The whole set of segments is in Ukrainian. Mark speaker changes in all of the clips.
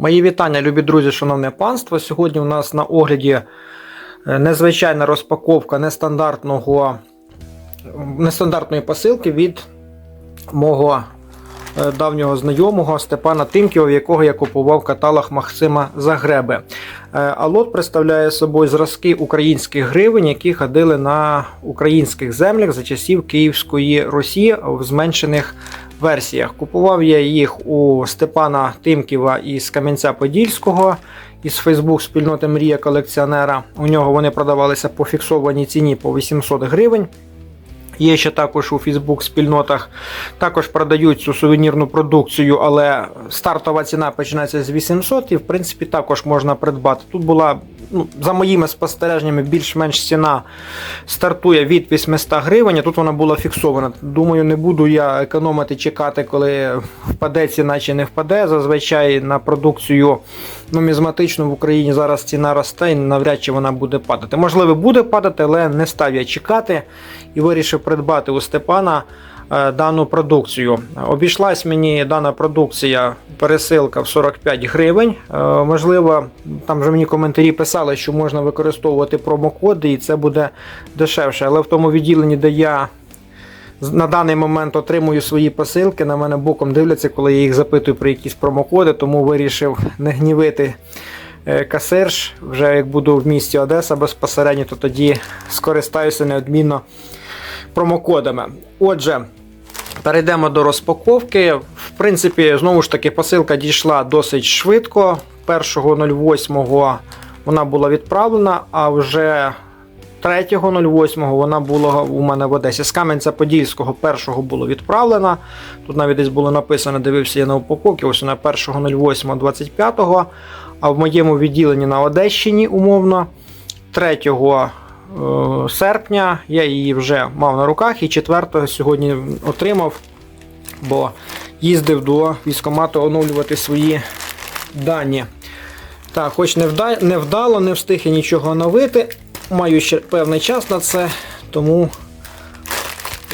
Speaker 1: Мої вітання, любі друзі, шановне панство. Сьогодні у нас на огляді е, незвичайна розпаковка нестандартного, нестандартної посилки від мого е, давнього знайомого Степана Тимківа, в якого я купував каталог Максима Загреби. Е, А лот представляє собою зразки українських гривень, які ходили на українських землях за часів Київської Росії в зменшених версіях. Купував я їх у Степана Тимківа із Кам'янця-Подільського із Фейсбук спільноти Мрія колекціонера. У нього вони продавалися по фіксованій ціні по 800 гривень. Є ще також у Фейсбук спільнотах. Також продають цю сувенірну продукцію, але стартова ціна починається з 800 і в принципі також можна придбати. Тут була, ну, за моїми спостереженнями, більш-менш ціна стартує від 800 гривень, тут вона була фіксована. Думаю, не буду я економити, чекати, коли впаде ціна чи не впаде. Зазвичай на продукцію нумізматичну в Україні зараз ціна росте і навряд чи вона буде падати. Можливо, буде падати, але не став я чекати і вирішив придбати у Степана дану продукцію. Обійшлась мені дана продукція, пересилка в 45 гривень. Е, Можливо, там вже мені коментарі писали, що можна використовувати промокоди, і це буде дешевше. Але в тому відділенні, де я на даний момент отримую свої посилки, на мене боком дивляться, коли я їх запитую про якісь промокоди, тому вирішив не гнівити е, касирш. Вже як буду в місті Одеса безпосередньо, то тоді скористаюся неодмінно промокодами. Отже, перейдемо до розпаковки. В принципі, знову ж таки, посилка дійшла досить швидко. 1.08 вона була відправлена, а вже 3.08 вона була у мене в Одесі. З Кам'янця-Подільського першого було відправлено. Тут навіть десь було написано, дивився я на упаковці, ось вона 1.08.25. А в моєму відділенні на Одещині умовно 3 е, серпня я її вже мав на руках і 4 сьогодні отримав, бо їздив до військкомату оновлювати свої дані. Так, хоч не вдало, не встиг я нічого оновити. Маю ще певний час на це, тому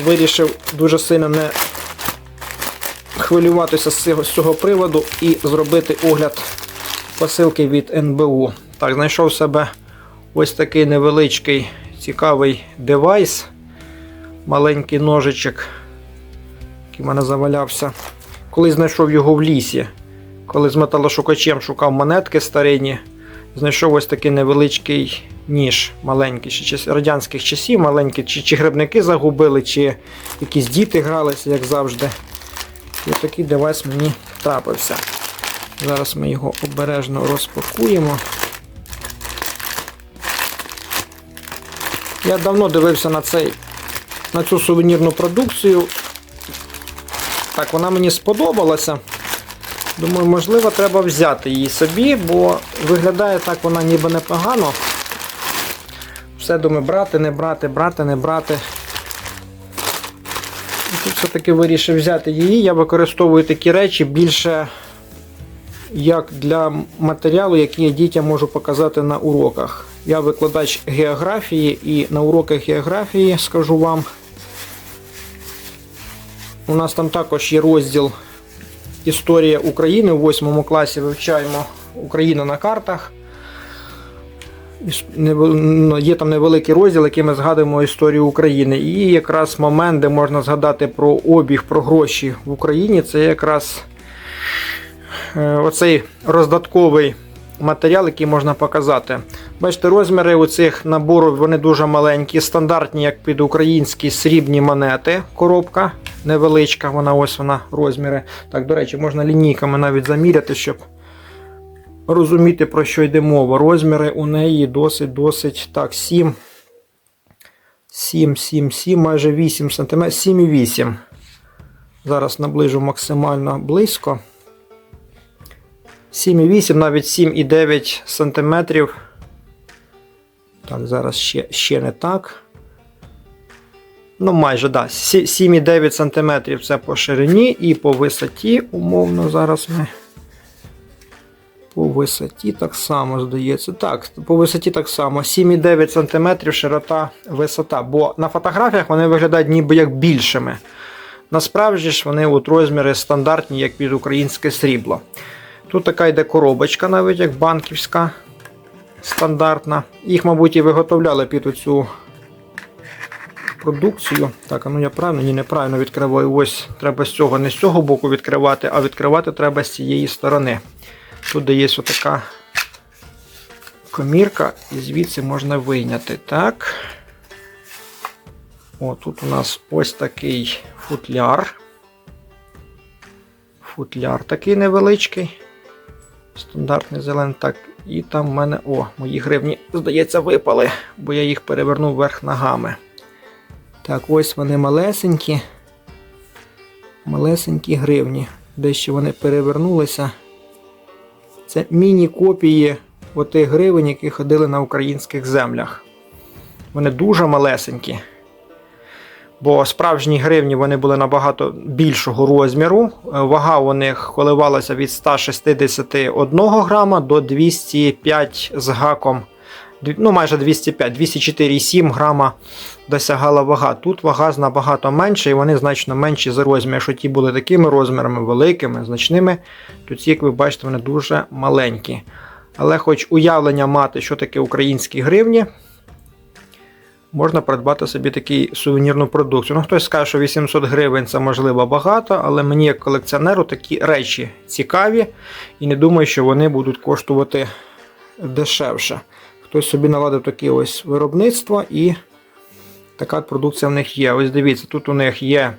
Speaker 1: вирішив дуже сильно не хвилюватися з цього, з цього приводу і зробити огляд посилки від НБУ. Так, знайшов себе ось такий невеличкий цікавий девайс. Маленький ножичок, який в мене завалявся. Коли знайшов його в лісі, коли з металошукачем шукав монетки старинні, знайшов ось такий невеличкий ніж маленький, ще радянських часів, маленький, чи, чи грибники загубили, чи якісь діти гралися, як завжди. І такий девайс мені трапився. Зараз ми його обережно розпакуємо. Я давно дивився на цей, на цю сувенірну продукцію. Так, вона мені сподобалася. Думаю, можливо, треба взяти її собі, бо виглядає так вона ніби непогано. Все думаю, брати, не брати, брати, не брати. І тут все-таки вирішив взяти її. Я використовую такі речі більше як для матеріалу, який я дітям можу показати на уроках. Я викладач географії і на уроках географії скажу вам. У нас там також є розділ Історія України у 8 класі вивчаємо Україну на картах. Ну, Є там невеликий розділ, який ми згадуємо історію України. І якраз момент, де можна згадати про обіг, про гроші в Україні, це якраз е, оцей роздатковий матеріал, який можна показати. Бачите, розміри у цих наборів вони дуже маленькі, стандартні, як під українські срібні монети. Коробка невеличка, вона ось вона розміри. Так, до речі, можна лінійками навіть заміряти, щоб розуміти, про що йде мова. Розміри у неї досить-досить так, 7. 7, 7, 7, майже 8 см, 7,8. Зараз наближу максимально близько. 7,8, навіть 7,9 см. Так, зараз ще, ще не так. Ну, майже. Да. 7,9 см це по ширині і по висоті, умовно, зараз ми. По висоті так само, здається. Так, по висоті так само. 7,9 см широта висота. Бо на фотографіях вони виглядають ніби як більшими. Насправді ж вони от розміри стандартні, як під українське срібло. Тут така йде коробочка, навіть як банківська, стандартна. Їх, мабуть, і виготовляли під оцю продукцію. Так, а ну я правильно, ні, неправильно відкриваю. Ось треба з цього, не з цього боку відкривати, а відкривати треба з цієї сторони. Тут де є отака комірка, і звідси можна вийняти. Так. О, тут у нас ось такий футляр. Футляр такий невеличкий. Стандартний зелений. Так, і там в мене. О, мої гривні, здається, випали, бо я їх перевернув вверх ногами. Так, ось вони малесенькі. Малесенькі гривні. Дещо вони перевернулися. Це міні-копії отих гривень, які ходили на українських землях. Вони дуже малесенькі. Бо справжні гривні вони були набагато більшого розміру. Е, Вага у них коливалася від 161 грама до 205 з гаком. Ну, майже 205, 204,7 грама досягала вага. Тут вага набагато менша, і вони значно менші за розмір. Якщо ті були такими розмірами, великими, значними, то ці, як ви бачите, вони дуже маленькі. Але хоч уявлення мати, що таке українські гривні, можна придбати собі таку сувенірну продукцію. Ну, хтось скаже, що 800 гривень це можливо багато, але мені, як колекціонеру, такі речі цікаві і не думаю, що вони будуть коштувати дешевше. Хтось собі наладив таке ось виробництво і така продукція в них є. Ось дивіться, тут у них є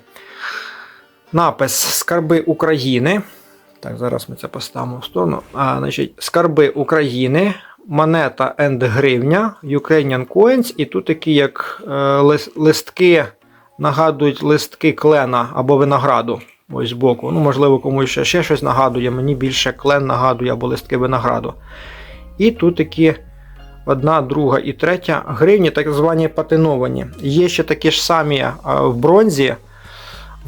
Speaker 1: напис Скарби України. Так, зараз ми це поставимо в сторону. А, значить, Скарби України, монета and гривня, Ukrainian Coins, і тут такі як е, листки, нагадують листки клена або винограду. Ось збоку. Ну, можливо, комусь ще, ще щось нагадує. Мені більше клен нагадує або листки винограду. І тут такі одна, друга і третя гривні, так звані патиновані. Є ще такі ж самі а, в бронзі.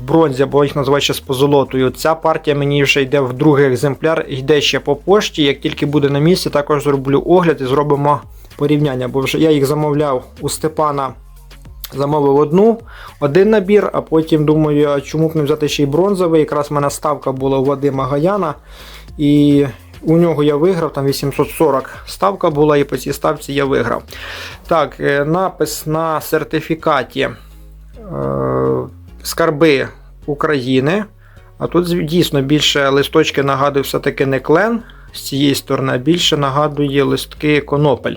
Speaker 1: В бронзі, або їх називають ще з позолотою. Ця партія мені вже йде в другий екземпляр, йде ще по пошті. Як тільки буде на місці, також зроблю огляд і зробимо порівняння. Бо вже я їх замовляв у Степана. Замовив одну, один набір, а потім думаю, чому б не взяти ще й бронзовий. Якраз в мене ставка була у Вадима Гаяна. І у нього я виграв, там 840 ставка була, і по цій ставці я виграв. Так, е, напис на сертифікаті е, Скарби України. А тут дійсно більше листочки нагадує все-таки не клен з цієї сторони, а більше нагадує листки конопель.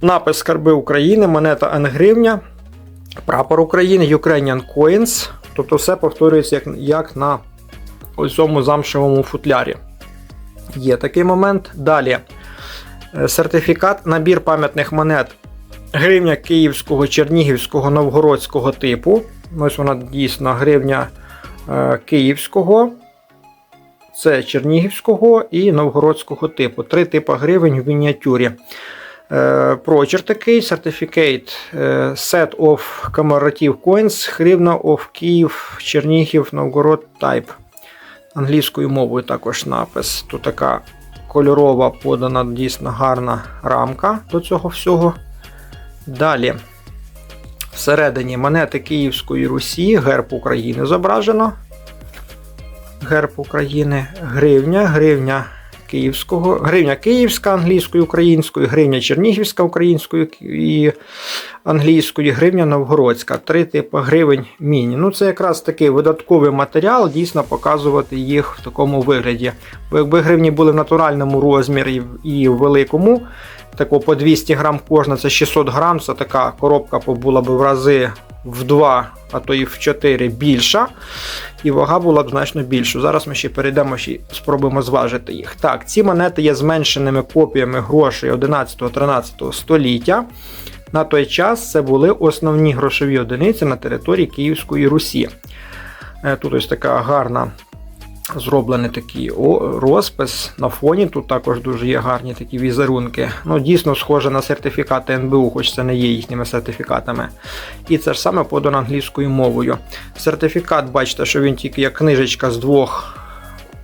Speaker 1: Напис Скарби України, монета Н гривня, прапор України, Ukrainian Coins. Тобто все повторюється як, як на ось цьому замшевому футлярі. Є такий момент. Далі. Е, Сертифікат, набір пам'ятних монет гривня київського, чернігівського, новгородського типу. Ось вона дійсно гривня е, київського, це чернігівського і новгородського типу. Три типи гривень в мініатюрі. Е, Прочерк такий, Certificate е, Set of Commemorative Coins, гривна of Київ, Чернігів, Новгород Type. Англійською мовою також напис. Тут така кольорова подана дійсно гарна рамка до цього всього. Далі. Всередині монети Київської Русі, герб України зображено. Герб України, гривня, гривня Київського, гривня Київська англійською, українською, гривня Чернігівська українською і англійською, гривня Новгородська. Три типи гривень міні. Ну, це якраз такий видатковий матеріал, дійсно показувати їх в такому вигляді. Якби гривні були в натуральному розмірі і в великому, тако по 200 грам кожна, це 600 грам, це така коробка була б в рази в 2, а то і в 4 більша. І вага була б значно більша. Зараз ми ще перейдемо й спробуємо зважити їх. Так, ці монети є зменшеними копіями грошей 11-13 століття. На той час це були основні грошові одиниці на території Київської Русі. Е, Тут ось така гарна зроблений такий розпис на фоні. Тут також дуже є гарні такі візерунки. Ну, дійсно схоже на сертифікати НБУ, хоч це не є їхніми сертифікатами. І це ж саме подано англійською мовою. Сертифікат, бачите, що він тільки як книжечка з двох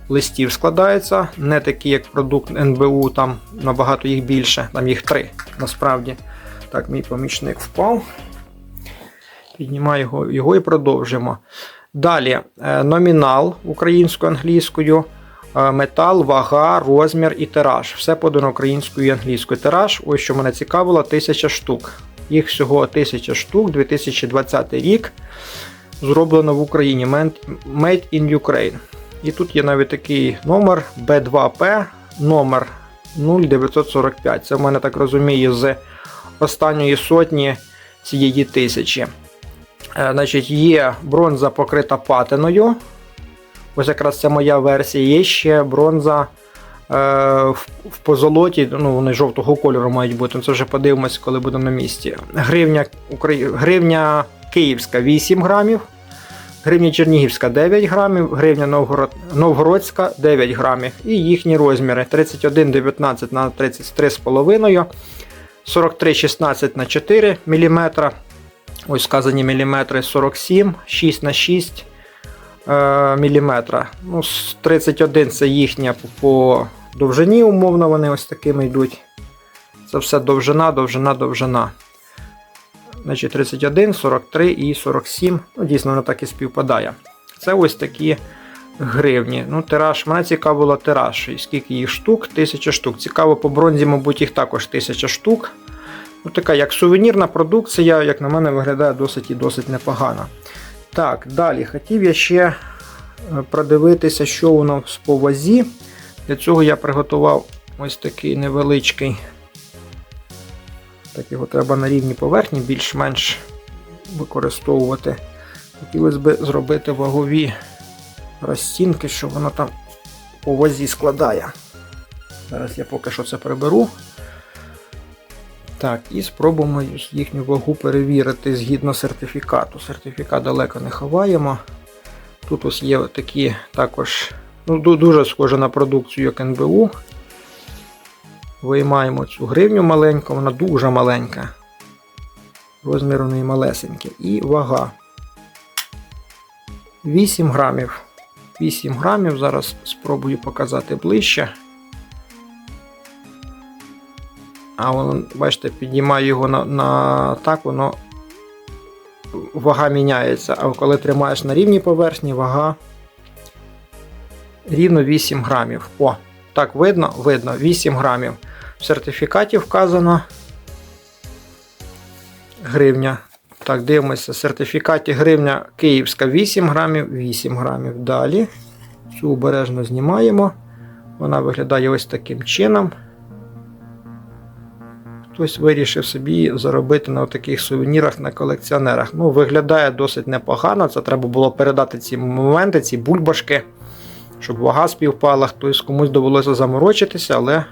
Speaker 1: листів складається, не такий, як продукт НБУ, там набагато їх більше, там їх три насправді. Так, мій помічник впав. Піднімаю його, його і продовжимо. Далі е, номінал українською англійською, е, метал, вага, розмір і тираж. Все подано українською і англійською. Тираж, ось що мене цікавило, 1000 штук. Їх всього 1000 штук, 2020 рік. Зроблено в Україні. Made in Ukraine. І тут є навіть такий номер B2P, номер 0945. Це в мене так розумію з останньої сотні цієї тисячі. Е, Значить, є бронза покрита патиною. Ось якраз це моя версія. Є ще бронза е, в, позолоті, ну вони жовтого кольору мають бути. Це вже подивимось, коли будемо на місці. Гривня. Гривня Київська 8 грамів. Гривня Чернігівська 9 грамів, гривня Новгород... Новгородська 9 грамів. І їхні розміри 31,19 на 33,5, 43,16 на 4 мм. Ось сказані міліметри 47, 6 на 6 е, міліметра. Ну, 31 це їхня по, довжині, умовно, вони ось такими йдуть. Це все довжина, довжина, довжина. Значить, 31, 43 і 47. Ну, дійсно, воно так і співпадає. Це ось такі гривні. Ну, тираж. Мене цікавило тираж. Скільки їх штук? 1000 штук. Цікаво, по бронзі, мабуть, їх також 1000 штук. Ну, така як сувенірна продукція, як на мене, виглядає досить і досить непогано. Так, далі хотів я ще е, продивитися, що у нас по вазі. Для цього я приготував ось такий невеличкий. Так його треба на рівній поверхні більш-менш використовувати. Хотілося б зробити вагові розцінки, що воно там по вазі складає. Зараз я поки що це приберу. Так, і спробуємо їхню вагу перевірити згідно сертифікату. Сертифікат далеко не ховаємо. Тут ось є такі також ну, дуже схоже на продукцію, як НБУ. Виймаємо цю гривню маленьку, вона дуже маленька. Розмір у неї малесенький. І вага. 8 грамів. 8 грамів. Зараз спробую показати ближче. А воно, бачите, піднімаю його на, на так, воно вага міняється. А коли тримаєш на рівній поверхні, вага рівно 8 грамів. О, так видно? Видно, 8 грамів. В сертифікаті вказано гривня. Так, дивимося. В сертифікаті гривня Київська 8 грамів, 8 грамів. Далі. Цю обережно знімаємо. Вона виглядає ось таким чином. Хтось вирішив собі заробити на таких сувенірах на колекціонерах. Ну, виглядає досить непогано. Це треба було передати ці моменти, ці бульбашки, щоб вага співпала. Хтось комусь довелося заморочитися, але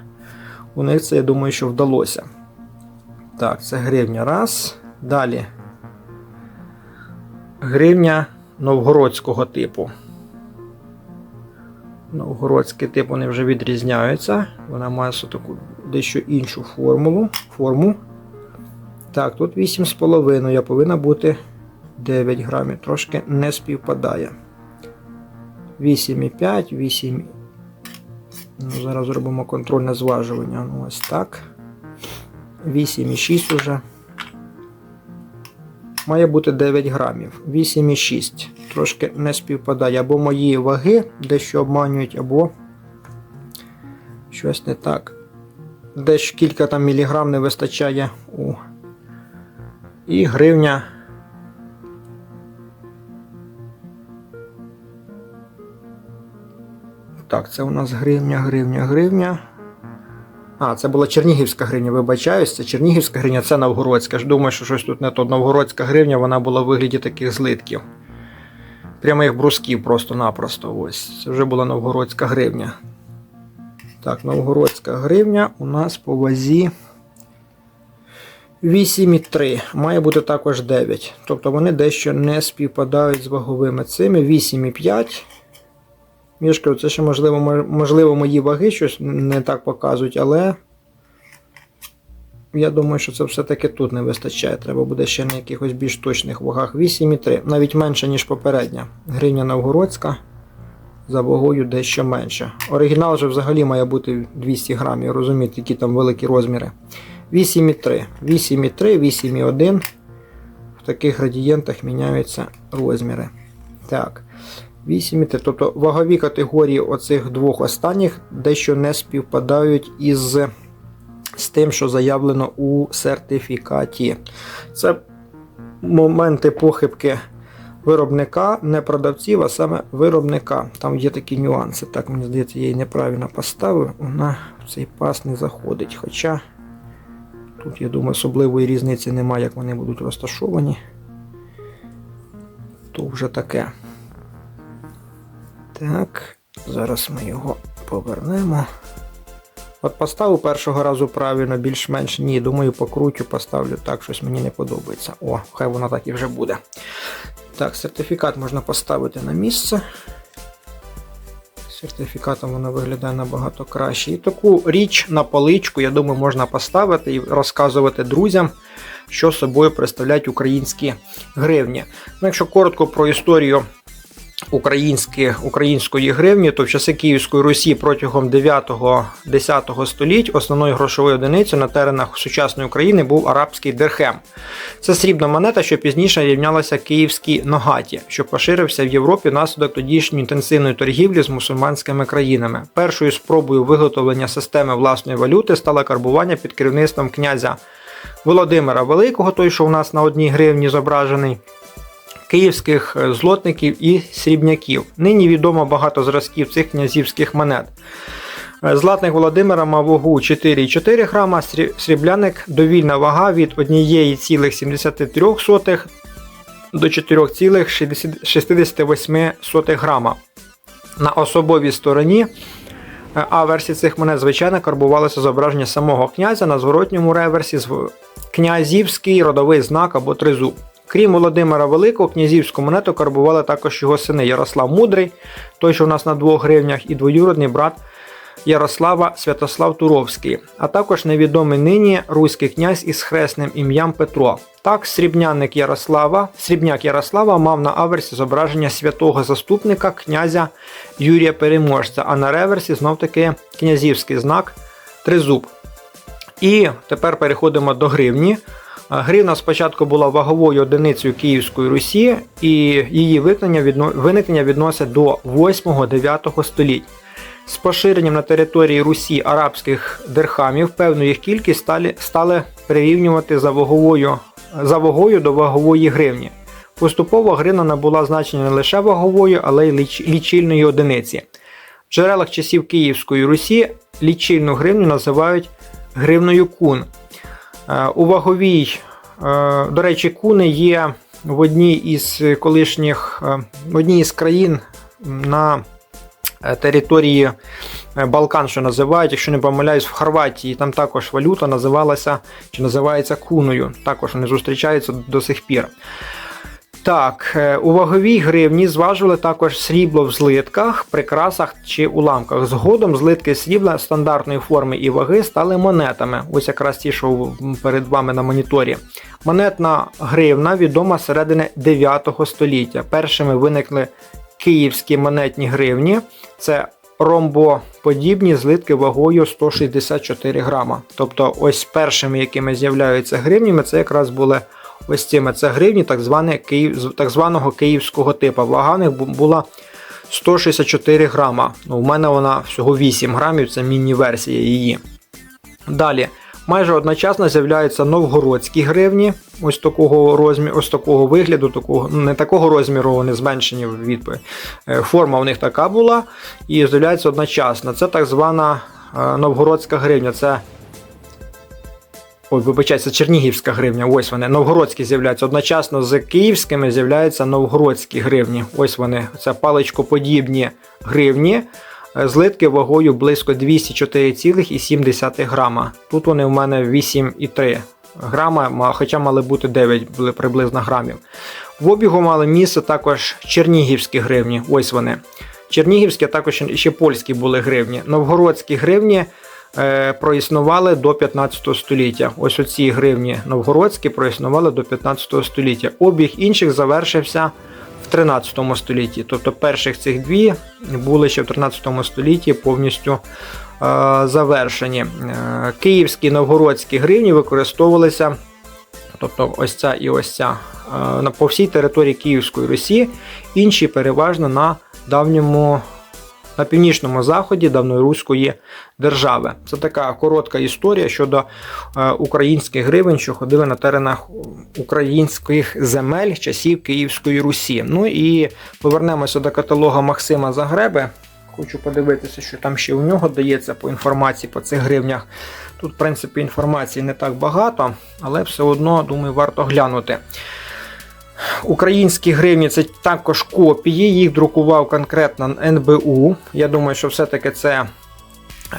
Speaker 1: у них це, я думаю, що вдалося. Так, це гривня раз. Далі. Гривня новгородського типу. Новгородський тип вони вже відрізняються. Вона має таку дещо іншу формулу, форму. Так, тут 8,5, а повинна бути 9 грамів. Трошки не співпадає. 8,5, 8. Ну, зараз зробимо контрольне зважування. Ну, ось так. 8,6 уже. Має бути 9 грамів. 8,6. Трошки не співпадає. Або мої ваги дещо обманюють, або щось не так. Десь кілька там міліграм не вистачає у. І гривня. Так, це у нас гривня, гривня, гривня. А, це була Чернігівська гривня, вибачаюсь, це Чернігівська гривня, це Новгородська. Ж думаю, що щось тут не то. Новгородська гривня, вона була в вигляді таких злитків. Прямих брусків просто-напросто. Ось. Це вже була Новгородська гривня. Так, Новгородська гривня у нас по вазі 8,3. Має бути також 9. Тобто вони дещо не співпадають з ваговими цими. 8,5. Мішка, це ще можливо, можливо, мої ваги щось не так показують, але я думаю, що це все-таки тут не вистачає. Треба буде ще на якихось більш точних вагах. 8,3. Навіть менше, ніж попередня. Гривня Новгородська. За вагою дещо менше. Оригінал же взагалі має бути 200 грамів, розумієте, які там великі розміри. 8,3. 8,3, 8,1. В таких градієнтах міняються розміри. Так. 8,3. Тобто вагові категорії оцих двох останніх дещо не співпадають із з тим, що заявлено у сертифікаті. Це моменти похибки виробника, не продавців, а саме виробника. Там є такі нюанси. Так, мені здається, я її неправильно поставив. Вона в цей пас не заходить. Хоча тут, я думаю, особливої різниці немає, як вони будуть розташовані. То вже таке. Так, зараз ми його повернемо. От поставив першого разу правильно, більш-менш ні. Думаю, покручу, поставлю так, щось мені не подобається. О, хай воно так і вже буде. Так, сертифікат можна поставити на місце. Сертифікатом воно виглядає набагато краще. І таку річ на поличку, я думаю, можна поставити і розказувати друзям, що собою представляють українські гривні. Ну, Якщо коротко про історію українські, української гривні, то в часи Київської Русі протягом 9-10 століть основною грошовою одиницею на теренах сучасної України був арабський дирхем. Це срібна монета, що пізніше рівнялася київській ногаті, що поширився в Європі внаслідок тодішньої інтенсивної торгівлі з мусульманськими країнами. Першою спробою виготовлення системи власної валюти стало карбування під керівництвом князя Володимира Великого, той, що у нас на одній гривні зображений київських е, злотників і срібняків. Нині відомо багато зразків цих князівських монет. Е, Златник Володимира мав вагу 4,4 грама, срібляник довільна вага від 1,73 до 4,68 грама. На особовій стороні е, аверсі цих монет, звичайно, карбувалося зображення самого князя на зворотньому реверсі князівський родовий знак або тризуб. Крім Володимира Великого, князівську монету карбували також його сини Ярослав Мудрий, той, що у нас на двох гривнях, і двоюродний брат Ярослава Святослав Туровський, а також невідомий нині руський князь із хресним ім'ям Петро. Так, срібняник Ярослава, срібняк Ярослава мав на аверсі зображення святого заступника князя Юрія Переможця, а на реверсі знов таки князівський знак Тризуб. І тепер переходимо до гривні. Гривна спочатку була ваговою одиницею Київської Русі, і її виникнення, відно... виникнення відносить до 8-9 століть. З поширенням на території Русі арабських дирхамів певну їх кількість стали, стали прирівнювати за ваговою, за вагою до вагової гривні. Поступово гривна набула значення не лише вагової, але й ліч... лічильної одиниці. В джерелах часів Київської Русі лічильну гривню називають гривною кун. Е, У ваговій, е, до речі, куни є в одній із колишніх е, в одній із країн на території Балкан, що називають, якщо не помиляюсь, в Хорватії. Там також валюта називалася чи називається куною. Також вони зустрічаються до сих пір. Так, е, у ваговій гривні зважували також срібло в злитках, прикрасах чи уламках. Згодом злитки срібла стандартної форми і ваги стали монетами. Ось якраз ті, що перед вами на моніторі. Монетна гривна відома середини 9 століття. Першими виникли київські монетні гривні. Це ромбоподібні злитки вагою 164 грама. Тобто, ось першими, якими з'являються гривнями, це якраз були ось цими. Це гривні так, зване так званого київського типу. Вага них була 164 грама. Ну, у мене вона всього 8 грамів, це міні-версія її. Далі. Майже одночасно з'являються новгородські гривні, ось такого розміру, ось такого вигляду, такого, ну, не такого розміру, вони зменшені від е, форма у них така була, і з'являється одночасно. Це так звана е, новгородська гривня. Це Ой, вибачайте, це Чернігівська гривня. Ось вони. Новгородські з'являються. Одночасно з київськими з'являються новгородські гривні. Ось вони. Це паличкоподібні гривні. Е, Злитки вагою близько 204,7 грама. Тут вони в мене 8,3 грама, хоча мали бути 9 були приблизно грамів. В обігу мали місце також чернігівські гривні. Ось вони. Чернігівські, а також ще польські були гривні. Новгородські гривні проіснували до 15 століття. Ось оці гривні новгородські проіснували до 15 століття. Обіг інших завершився в 13 столітті. Тобто перших цих дві були ще в 13 столітті повністю е, завершені. Е, Київські новгородські гривні використовувалися. Тобто ось ця і ось ця е, по всій території Київської Русі, інші переважно на давньому на північному заході давноруської держави. Це така коротка історія щодо е, українських гривень, що ходили на теренах українських земель часів Київської Русі. Ну і повернемося до каталога Максима Загреби. Хочу подивитися, що там ще у нього дається по інформації по цих гривнях. Тут, в принципі, інформації не так багато, але все одно, думаю, варто глянути. Українські гривні це також копії, їх друкував конкретно НБУ. Я думаю, що все-таки це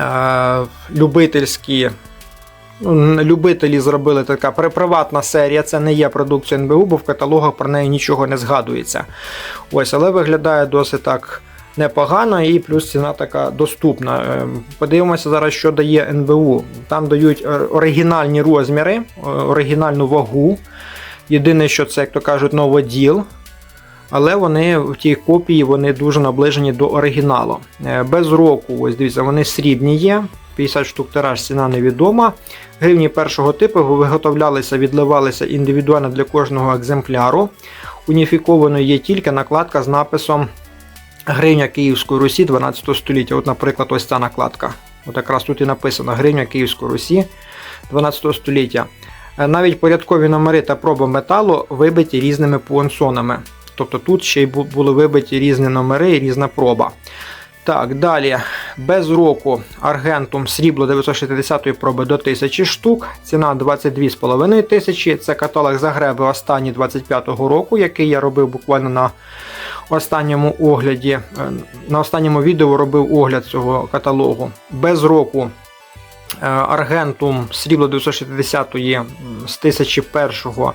Speaker 1: е, любительські. Ну, любителі зробили така приватна серія, це не є продукція НБУ, бо в каталогах про неї нічого не згадується. Ось, Але виглядає досить так непогано і плюс ціна така доступна. Е, Подивимося зараз, що дає НБУ. Там дають оригінальні розміри, е, оригінальну вагу. Єдине, що це, як то кажуть, новоділ. Але вони в тій копії вони дуже наближені до оригіналу. Е, без року, ось дивіться, вони срібні є. 50 штук тираж ціна невідома. Гривні першого типу виготовлялися, відливалися індивідуально для кожного екземпляру. Уніфікованою є тільки накладка з написом Гривня Київської Русі 12 століття. От, наприклад, ось ця накладка. От якраз тут і написано Гривня Київської Русі 12 століття. Е, навіть порядкові номери та проби металу вибиті різними пуансонами. Тобто тут ще й були вибиті різні номери і різна проба. Так, далі. Без року аргентум срібло 960 проби до 1000 штук. Ціна 22,5 тисячі. Це каталог Загреби останній 25-го року, який я робив буквально на останньому огляді. Е, на останньому відео робив огляд цього каталогу. Без року Аргентум срібло 960 з 1001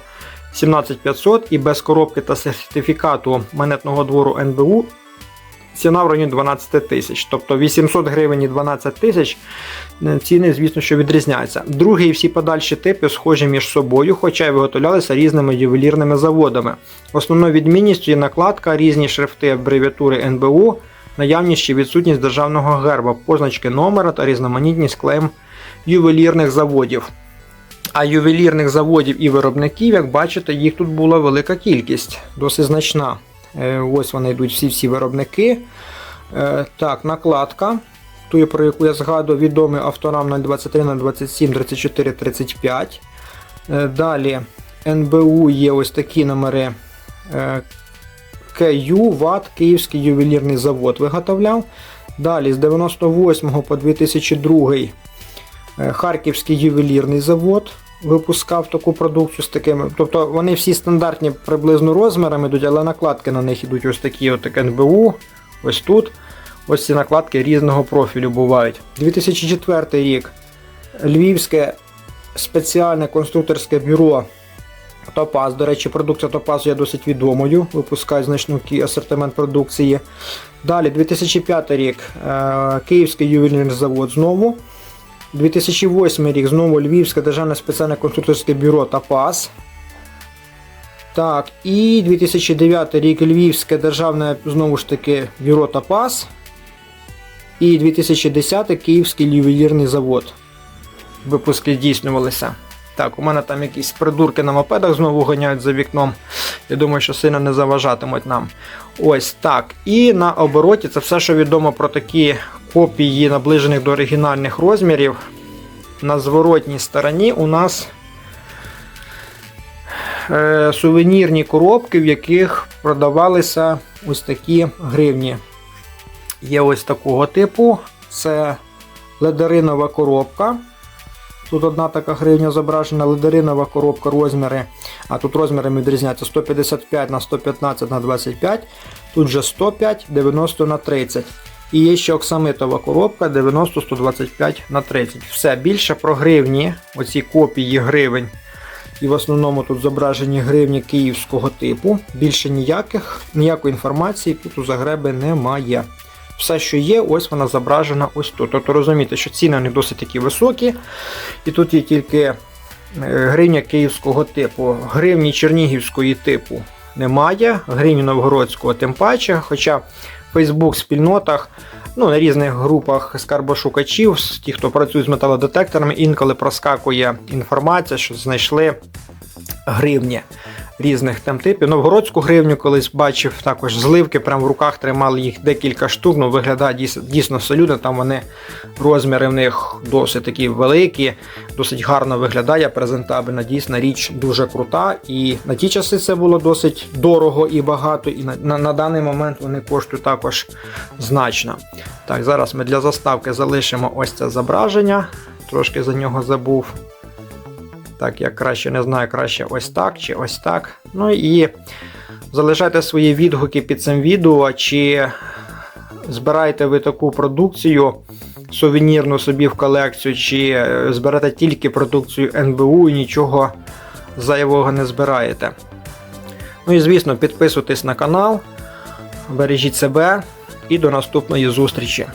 Speaker 1: 17500 і без коробки та сертифікату монетного двору НБУ ціна в районі 12 тисяч. Тобто 800 гривень і 12 тисяч е, ціни, звісно, що відрізняються. Другі і всі подальші типи схожі між собою, хоча й виготовлялися різними ювелірними заводами. Основною відмінністю є накладка, різні шрифти абревіатури НБУ, наявність чи відсутність державного герба, позначки номера та різноманітність клейм ювелірних заводів. А ювелірних заводів і виробників, як бачите, їх тут була велика кількість, досить значна. Е, ось вони йдуть всі-всі виробники. Е, так, накладка. Ту, про яку я згадую, відомий авторам 023, 027, 34, 35. Далі НБУ є ось такі номери. Е, КЮ, ВАТ, Київський ювелірний завод виготовляв. Далі з 98 по 2002 Е, Харківський ювелірний завод випускав таку продукцію з такими. Тобто вони всі стандартні приблизно розмірами йдуть, але накладки на них йдуть ось такі от НБУ, ось тут. Ось ці накладки різного профілю бувають. 2004 рік Львівське спеціальне конструкторське бюро Топаз. До речі, продукція Топазу є досить відомою, випускає значний асортимент продукції. Далі 2005 рік е, Київський ювелірний завод знову. 2008 рік знову Львівське державне спеціальне конструкторське бюро ТАПАС. Так, і 2009 рік Львівське державне знову ж таки бюро ТАПАС. І 2010 Київський ювелірний завод. Випуски здійснювалися. Так, у мене там якісь придурки на мопедах знову ганяють за вікном. Я думаю, що сильно не заважатимуть нам. Ось так. І на обороті це все, що відомо про такі копії, наближених до оригінальних розмірів. На зворотній стороні у нас е, сувенірні коробки, в яких продавалися ось такі гривні. Є ось такого типу. Це ледеринова коробка. Тут одна така гривня зображена, ледеринова коробка розміри. А тут розміри відрізняються 155 на 115 на 25, тут же 105, 90 на 30. І є ще оксамитова коробка 90-125 на 30. Все більше про гривні, оці копії гривень. І в основному тут зображені гривні київського типу. Більше ніяких, ніякої інформації тут у Загреби немає. Все, що є, ось вона зображена ось тут. Тобто розумієте, що ціни не досить такі високі. І тут є тільки е, гривня київського типу, гривні чернігівської типу немає, гривні новгородського тим паче. Хоча Фейсбук-спільнотах, ну, на різних групах скарбошукачів, ті, хто працює з металодетекторами, інколи проскакує інформація, що знайшли гривні. Різних там типів. Новгородську гривню колись бачив, також зливки, прямо в руках тримали їх декілька штук. Ну, виглядає дійсно, дійсно солідно. Там вони розміри в них досить такі великі, досить гарно виглядає, презентабельна. Дійсно, річ дуже крута. І на ті часи це було досить дорого і багато. І на, на, на даний момент вони коштують також значно. Так, зараз ми для заставки залишимо ось це зображення. Трошки за нього забув. Так, я краще не знаю, краще ось так чи ось так. Ну і залишайте свої відгуки під цим відео, чи збираєте ви таку продукцію сувенірну собі в колекцію, чи е, зберете тільки продукцію НБУ і нічого зайвого не збираєте. Ну і звісно, підписуйтесь на канал, бережіть себе і до наступної зустрічі.